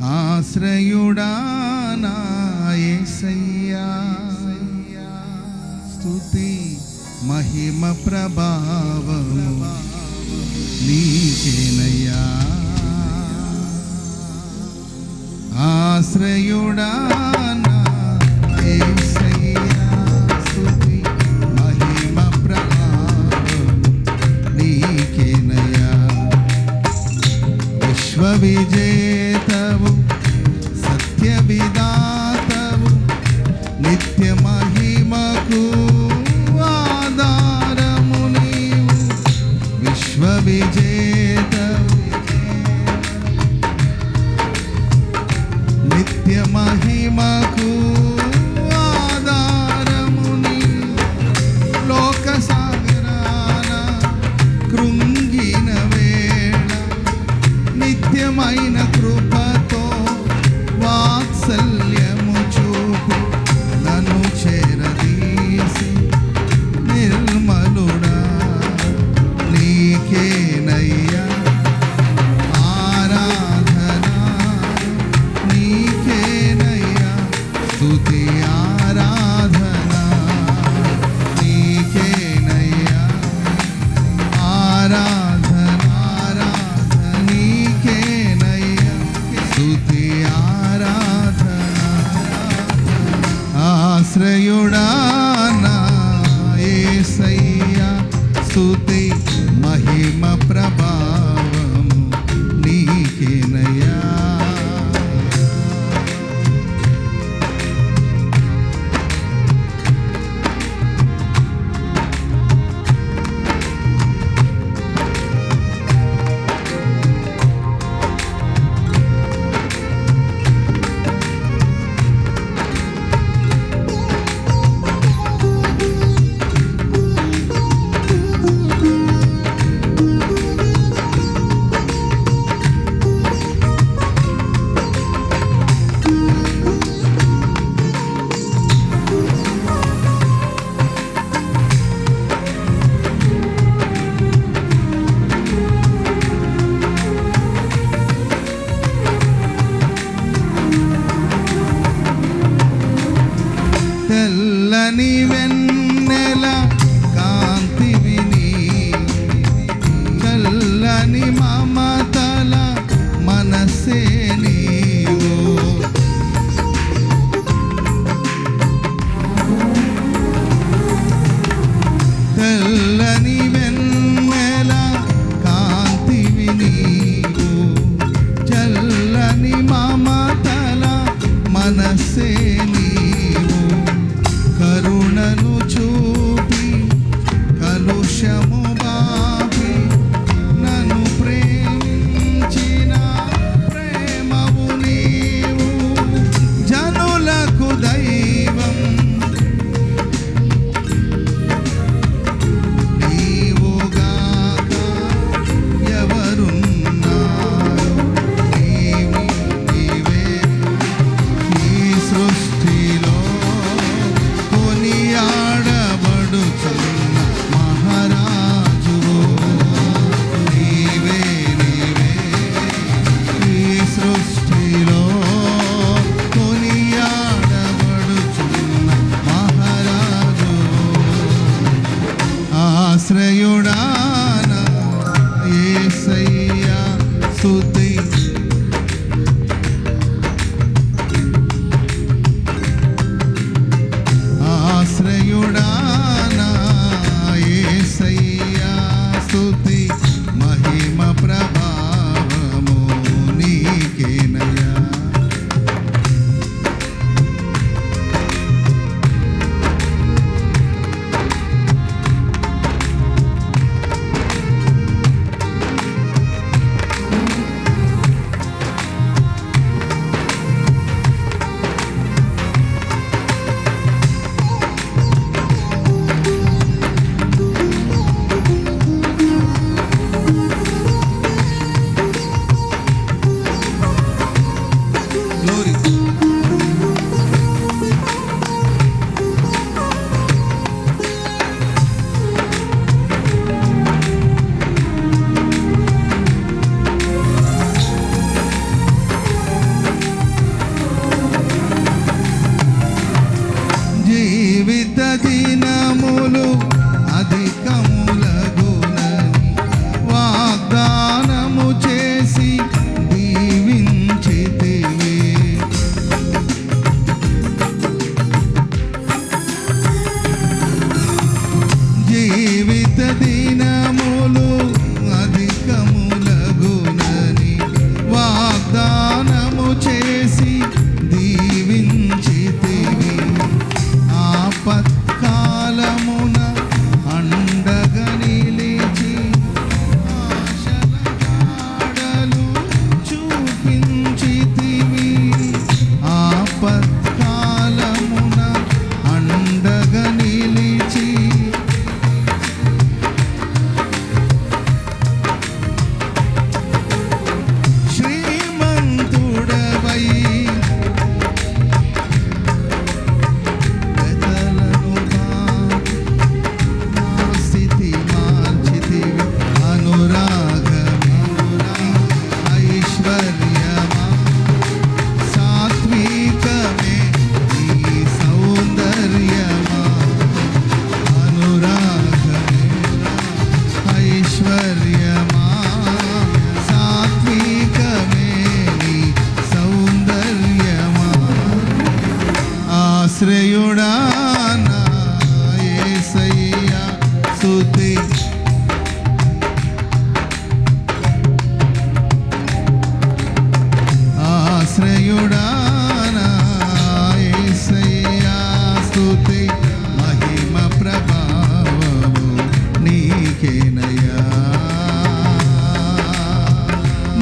ఆశ్రయుడా నాయసయ్యా స్థుతి మహిమ ప్రభావము నీకేనయ్యా. ఆశ్రయుడా విజేతవు సత్య విధాతవు నిత్య మహిమకు uma rima pra baixo.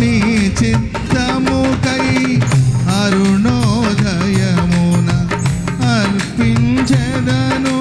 నీ చిత్తముకై అరుణోదయమున అర్పించదను.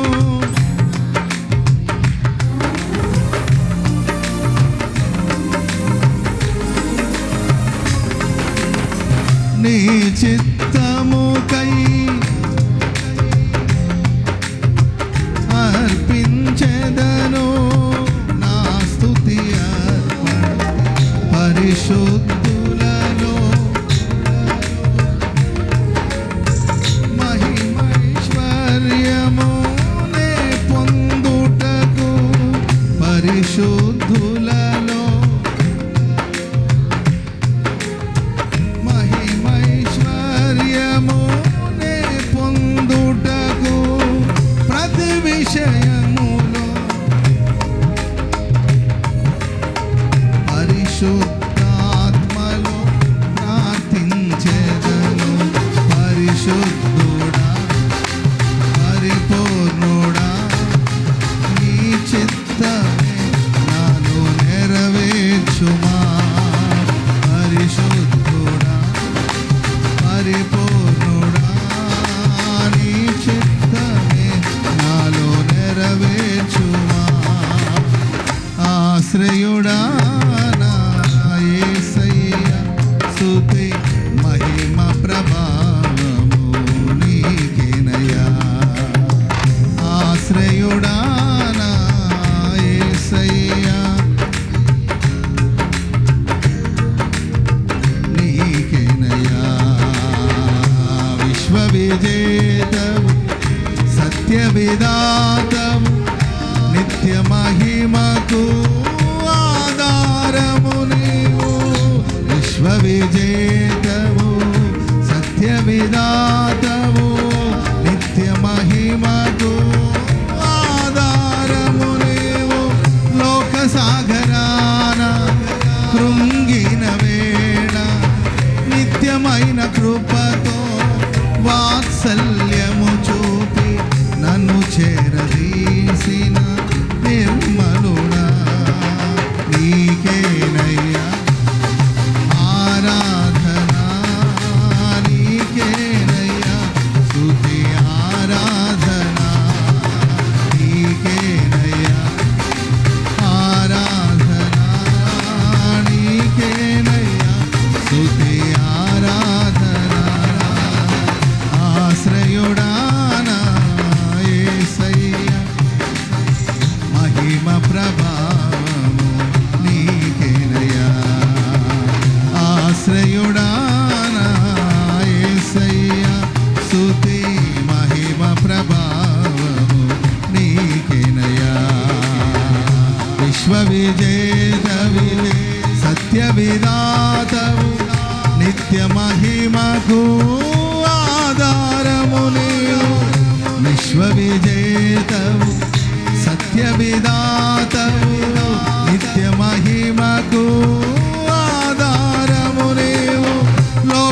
செய்தார்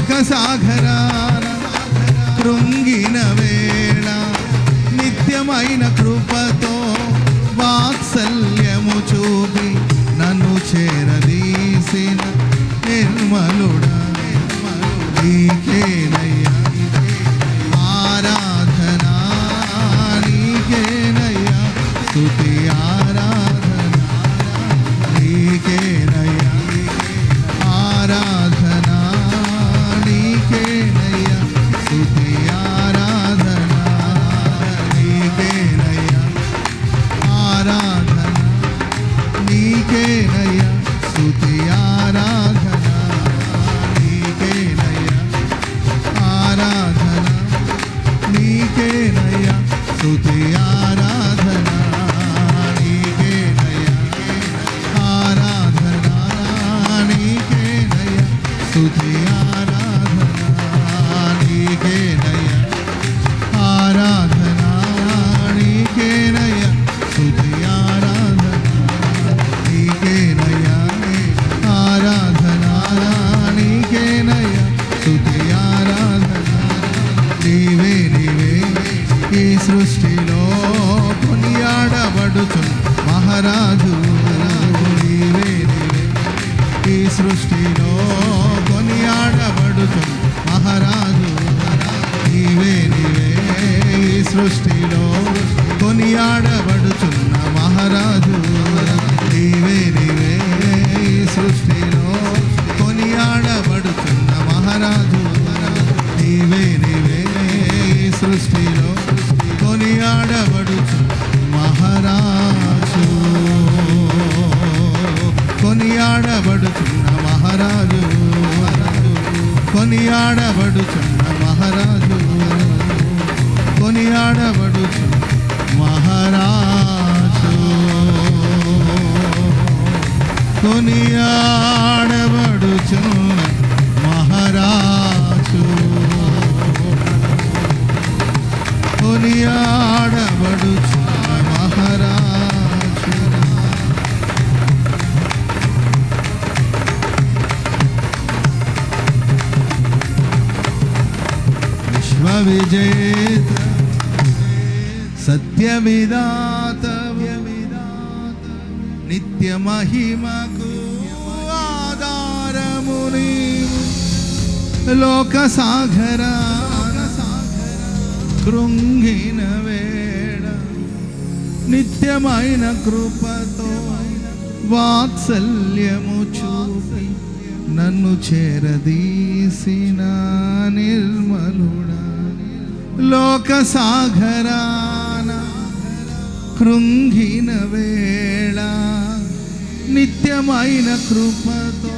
శోకసాగరాన కృంగిన వేళ నిత్యమైన కృపతో వాత్సల్యము చూపి నన్ను చేరదీసిన నిర్మలుడా నిర్మలుడీ. సత్యవిదాత నిత్య మహిమకు ఆధారము నీవు. లోక సాగర కృంగిన వేడ నిత్యమైన కృపతో వాత్సల్యము చూపి నన్ను చేరదీసిన నిర్మలుడా. లోక సాగరా కృంగిన వేళ నిత్యమైన కృపతో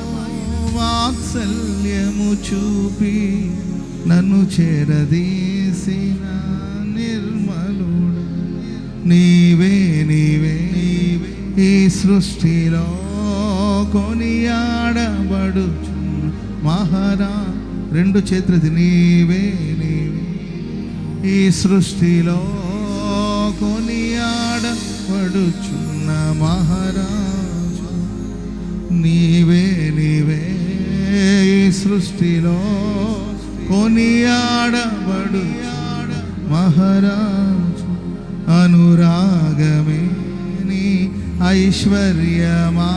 వాత్సల్యము చూపి నన్ను చేరదీసిన నిర్మలుడు నీవే నీవే నీవే. ఈ సృష్టిలో కొనియాడబడుచు మహారా రెండు చేతులది నీవే నీవే. ఈ సృష్టిలో కొనియాడబడుచున్న మహారాజు నీవే నీవే సృష్టిలో కొనియాడబడు మహారాజు. అనురాగమే నీ ఐశ్వర్యమా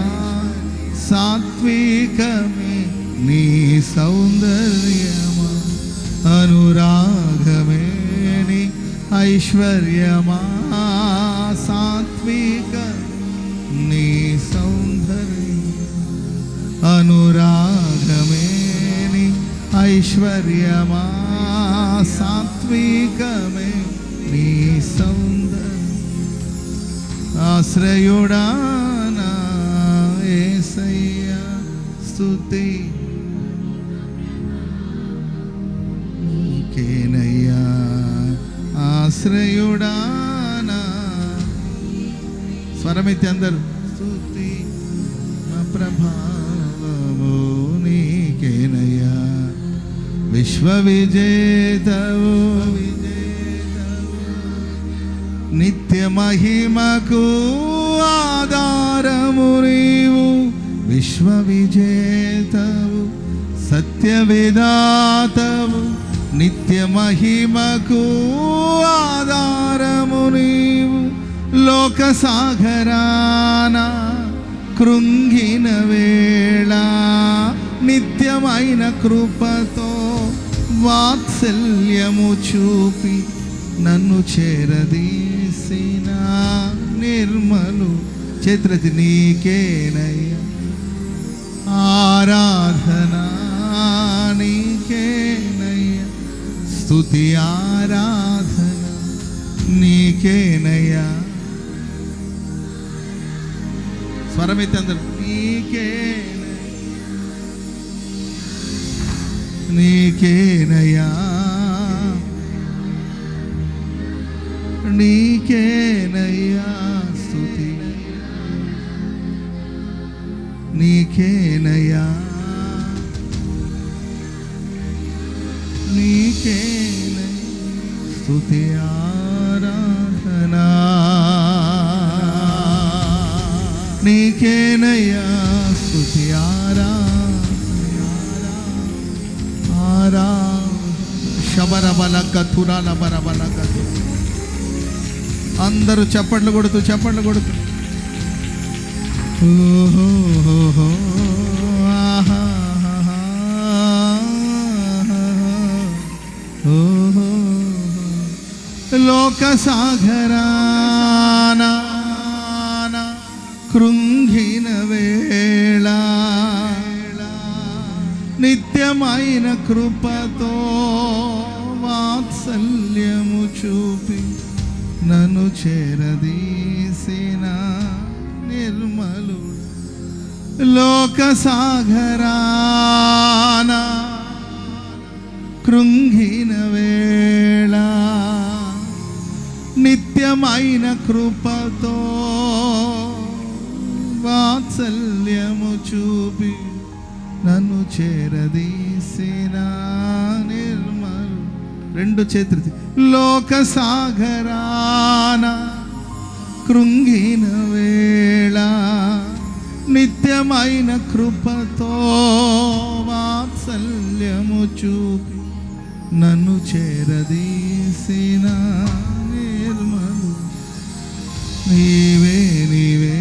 సాత్వికమే నీ సౌందర్యమా అనురాగమే ఐశ్వర్యమా సాత్విక నీ సౌందర్యం అనురాగమేని ఐశ్వర్యమా సాత్వికమే నీ సౌందర్యం ఆశ్రయుడానా ఏసయ్య స్తుతి ఆశ్రయుడానా? స్వరమితి అందరు. స్తుతి. మా ప్రభావము నీకేనయ్యా. విశ్వ విజేతవు నిత్య మహిమకు ఆధారము నీవు. విశ్వ విజేతవు సత్య విదాతవు నిత్య మహిమకు ఆధారము నీవు. లోక సాగరాన కృంగిన వేళ నిత్యమైన కృపతో వాత్సల్యము చూపి నన్ను చేరదీసిన నిర్మలు చేతులది నీకేనయ్యా. ఆరాధన నీకేనయ్యా. స్తుతి ఆరాధన నీకేనయ్యా స్వరమైతే అందరు నీకేనయ్యా నీకేనయ్యా నీకేనయ్యా స్తుతి నీకేనయ్యా నీకేనయ్యా స్తుతి ఆరాధనా నీకేనయ్యా స్తుతి ఆరాధనా ఆరా శబరబల కథురాల బర బల కథు అందరూ చప్పట్లు కొడుతూ చప్పట్లు కొడుతూ। ఓహో। లోక సాగరాన కృంగిన వేళ. నిత్యమైన కృపతో వాత్సల్యము చూపి నన్ను చేరదీసిన నిర్మలు. లోక సాగరాన కృంగిన వేళ. నిత్యమైన కృపతో వాత్సల్యము చూపి నన్ను చేరదీసినా నిర్మలు. రెండు చేతులు లోక సాగరాన కృంగిన వేళ నిత్యమైన కృపతో వాత్సల్యము చూపి నన్ను చేరదీసినా నీవే నీవే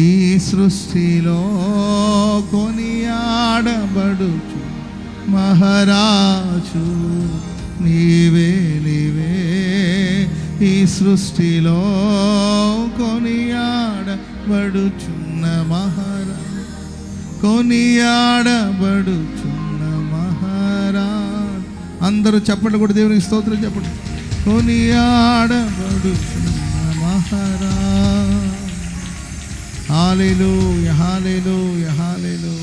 ఈ సృష్టిలో కొనియాడబడుచు మహారాజు. నీవే నీవే ఈ సృష్టిలో కొనియాడబడుచున్న మహారాజు. కొనియాడబడుచున్న మహారా అందరూ చెప్పండి కూడా దేవునికి స్తోత్రం చెప్పండి. కొనియాడబడుచున్న మహారాజ్ హాలేలు యహాలేలు యహాలేలు